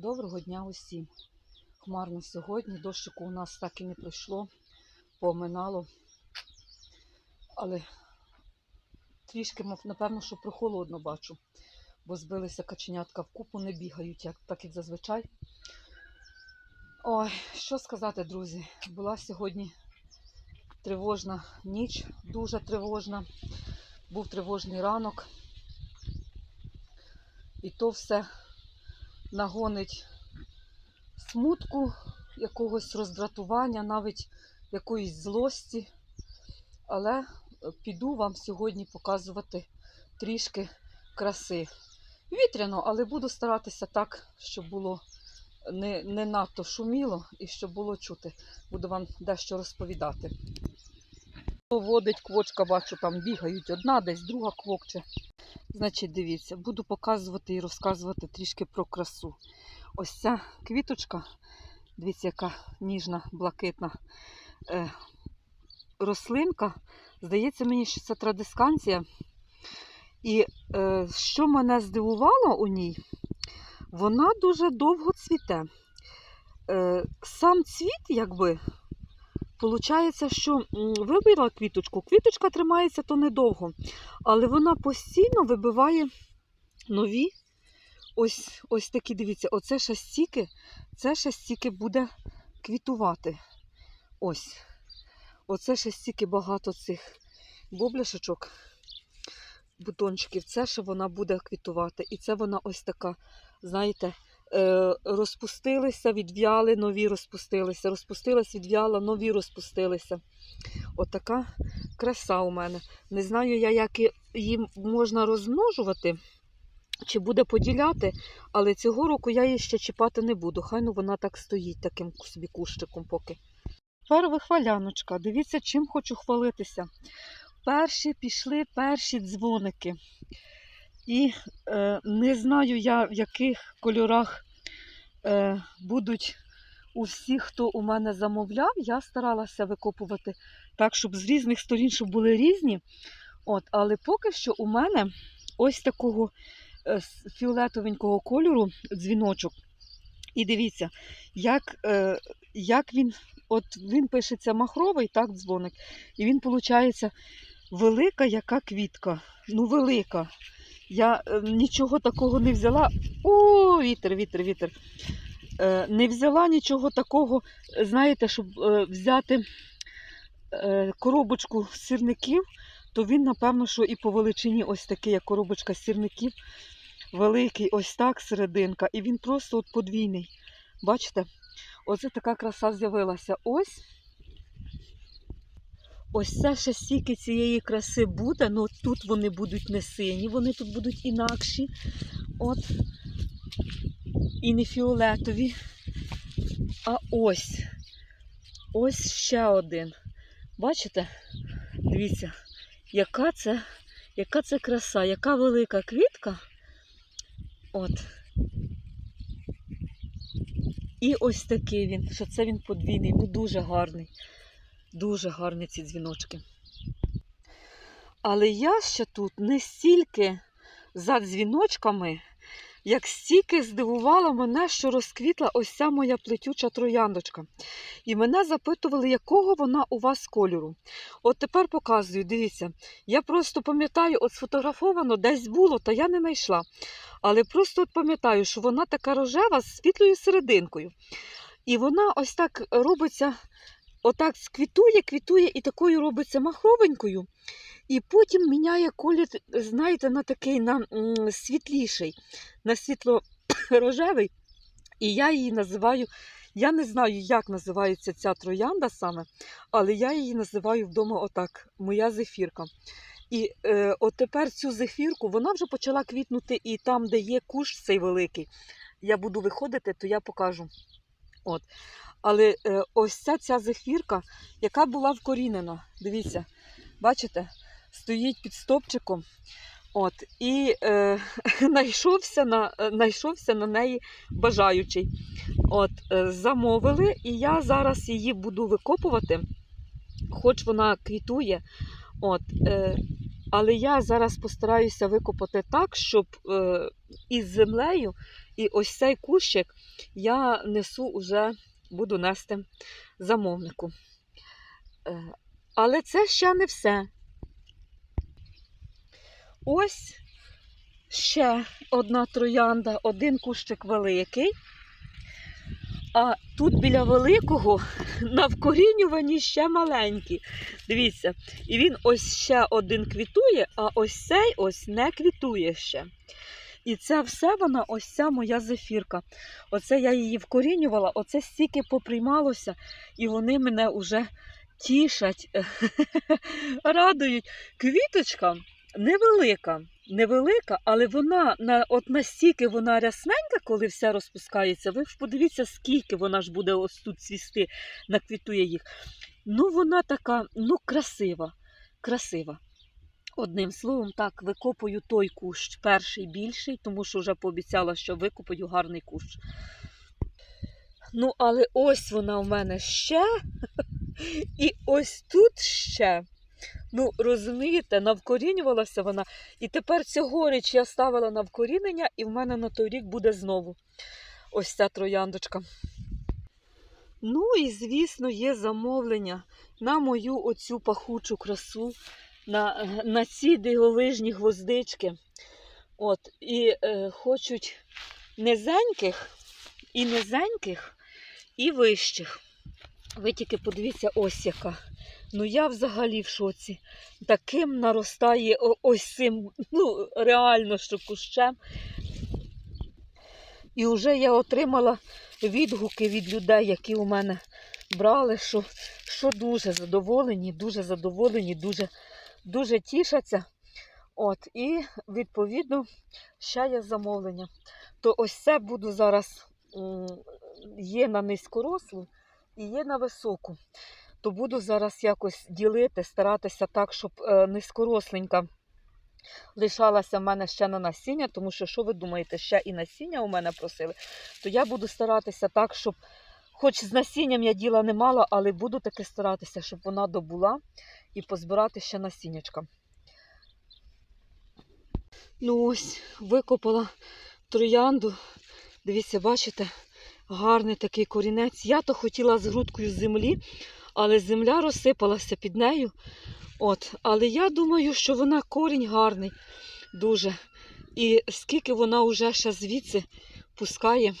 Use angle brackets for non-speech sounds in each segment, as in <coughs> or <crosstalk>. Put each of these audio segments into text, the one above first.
Доброго дня усім. Хмарно сьогодні. Дощику у нас так і не пройшло, поминало. Але трішки, напевно, що прохолодно бачу, бо збилися каченятка в купу, не бігають, як, так як зазвичай. Ой, що сказати, друзі, була сьогодні тривожна ніч, дуже тривожна. Був тривожний ранок. І то все нагонить смутку, якогось роздратування, навіть якоїсь злості. Але е, піду вам сьогодні показувати трішки краси. Вітряно, але буду старатися так, щоб було не, не надто шуміло і щоб було чути. Буду вам дещо розповідати. Водить квочка, бачу, там бігають одна, десь друга квокче. Значить, дивіться, буду показувати і розказувати трішки про красу. Ось ця квіточка, дивіться, яка ніжна, блакитна е, рослинка. Здається мені, що це традисканція. І е, що мене здивувало у ній, вона дуже довго цвіте. Е, сам цвіт, якби, Получається, що вибила квіточку. Квіточка тримається то недовго, але вона постійно вибиває нові. Ось ось такі, дивіться, оце ще це ще стільки буде квітувати. Ось. Оце ще стільки багато цих бобляшечок, бутончиків. Це ще вона буде квітувати. І це вона ось така, знаєте, розпустилися, відв'яли, нові розпустилися. Розпустилась, відв'яла, нові розпустилися. Отака краса у мене. Не знаю я, як її можна розмножувати, чи буде поділяти, але цього року я її ще чіпати не буду. Хай ну вона так стоїть таким собі кущиком поки. Тепер вихваляночка. Дивіться, чим хочу хвалитися. Перші пішли перші дзвоники. І е, не знаю я, в яких кольорах е, будуть у всіх, хто у мене замовляв. Я старалася викопувати так, щоб з різних сторін, щоб були різні. От, але поки що у мене ось такого е, фіолетовенького кольору дзвіночок. І дивіться, як, е, як він, от він пишеться махровий, так, дзвоник, і він, виходить, велика яка квітка. Ну, велика. Я е, нічого такого не взяла. О, вітер, вітер, вітер. Е, не взяла нічого такого, знаєте, щоб е, взяти е, коробочку сірників, то він, напевно, що і по величині ось такий, як коробочка сірників, великий, ось так серединка. І він просто от подвійний. Бачите? Оце така краса з'явилася. Ось. Ось це ще стільки цієї краси буде, ну тут вони будуть не сині, вони тут будуть інакші. От. І не фіолетові. А ось. Ось ще один. Бачите? Дивіться, яка це, яка це краса, яка велика квітка. От. І ось такий він, що це він подвійний, ну дуже гарний. Дуже гарні ці дзвіночки. Але я ще тут не стільки за дзвіночками, як стільки здивувала мене, що розквітла ось ця моя плетюча трояндочка. І мене запитували, якого вона у вас кольору. От тепер показую, дивіться, я просто пам'ятаю, от сфотографовано десь було, та я не знайшла. Але просто от пам'ятаю, що вона така рожева з світлою серединкою. І вона ось так робиться, отак квітує, квітує і такою робиться махровенькою. І потім міняє колір, знаєте, на такий на світліший, на світло-рожевий. <coughs> І я її називаю, я не знаю, як називається ця троянда саме, але я її називаю вдома отак, моя зефірка. І е, от тепер цю зефірку, вона вже почала квітнути і там, де є кущ цей великий. Я буду виходити, то я покажу. От. Але е, ось ця, ця зефірка, яка була вкорінена, дивіться, бачите, стоїть під стопчиком. От, і е, <laughs> знайшовся, на, е, знайшовся на неї бажаючий. От, е, замовили, і я зараз її буду викопувати, хоч вона квітує. От, е, але я зараз постараюся викопати так, щоб е, із землею І ось цей кущик я несу уже, буду нести замовнику. Е, Але це ще не все. Ось ще одна троянда, один кущик великий. А тут біля великого <laughs> на вкорінюванні ще маленький. Дивіться, і він ось ще один квітує, а ось цей ось не квітує ще. І це все вона, ось ця моя зефірка. Оце я її вкорінювала, оце стільки поприймалося, і вони мене вже тішать, <laughs> радують. Квіточка невелика, невелика, але вона на, от настільки вона рясненька, коли все розпускається. Ви ж подивіться, скільки вона ж буде ось тут цвісти, наквітує їх. Ну, вона така, ну, красива, красива. Одним словом, так, викопую той кущ, перший більший, тому що вже пообіцяла, що викопаю гарний кущ. Ну, але ось вона в мене ще. І ось тут ще. Ну, розумієте, навкорінювалася вона. І тепер цьогоріч я ставила на вкорінення, і в мене на той рік буде знову ось ця трояндочка. Ну і, звісно, є замовлення на мою оцю пахучу красу, на, на ці дивовижні гвоздички. От, і е, хочуть низеньких, і низеньких, і вищих. Ви тільки подивіться, ось яка. Ну я взагалі в шоці. Таким наростає ось цим, ну, реально, що кущем. І вже я отримала відгуки від людей, які у мене брали, що, що дуже задоволені, дуже задоволені, дуже, дуже тішаться. От, і відповідно ще є замовлення. То ось це буду зараз є на низькорослу і є на високу. То буду зараз якось ділити, старатися так, щоб е, низькоросленька лишалася в мене ще на насіння, тому що, що ви думаєте, ще і насіння у мене просили, то я буду старатися так, щоб, хоч з насінням я діла не мала, але буду таки старатися, щоб вона добула і позбирати ще насіннячка. Ну ось, викопала троянду. Дивіться, бачите, гарний такий корінець. Я то хотіла з грудкою землі, але земля розсипалася під нею. От, але я думаю, що вона корінь гарний дуже. І скільки вона вже ще звідси пускає.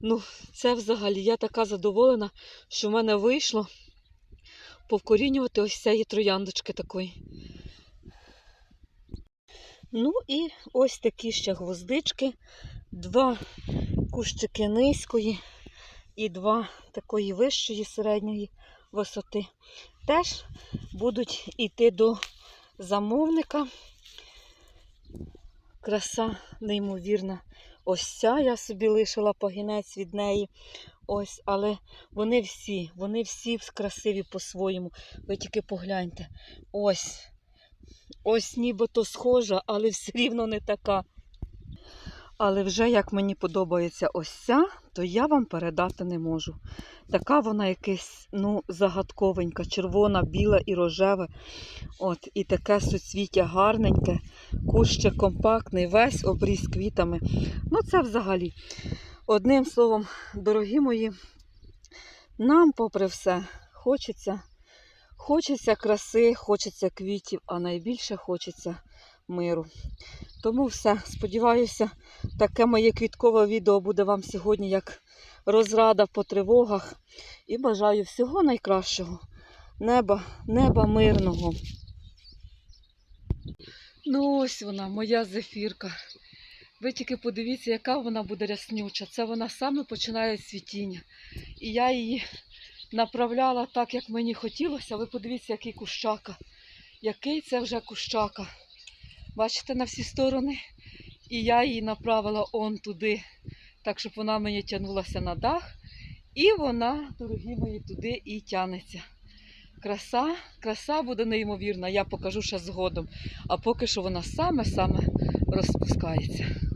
Ну, це взагалі я така задоволена, що в мене вийшло повкорінювати ось цієї трояндочки такої. Ну і ось такі ще гвоздички, два кущики низької і два такої вищої середньої висоти. Теж будуть йти до замовника. Краса неймовірна. Ось ця я собі лишила пагінець від неї. Ось, але вони всі, вони всі красиві по-своєму. Ви тільки погляньте. Ось. Ось нібито схожа, але все рівно не така. Але вже як мені подобається ось ця, то я вам передати не можу. Така вона якась, ну, загадковенька, червона, біла і рожева. От, і таке суцвіття гарненьке, кущик компактний, весь обріз квітами. Ну, це взагалі. Одним словом, дорогі мої, нам, попри все, хочеться, хочеться краси, хочеться квітів, а найбільше хочеться миру. Тому все. Сподіваюся, таке моє квіткове відео буде вам сьогодні як розрада по тривогах. І бажаю всього найкращого. Неба, неба мирного. Ну ось вона, моя зефірка. Ви тільки подивіться, яка вона буде ряснюча. Це вона саме починає цвітіння. І я її направляла так, як мені хотілося. Ви подивіться, який кущака. Який це вже кущака. Бачите, на всі сторони. І я її направила он туди, так, щоб вона мені тягнулася на дах. І вона, дорогі мої, туди і тянеться. Краса, краса буде неймовірна, я покажу ще згодом. А поки що вона саме-саме розпускається.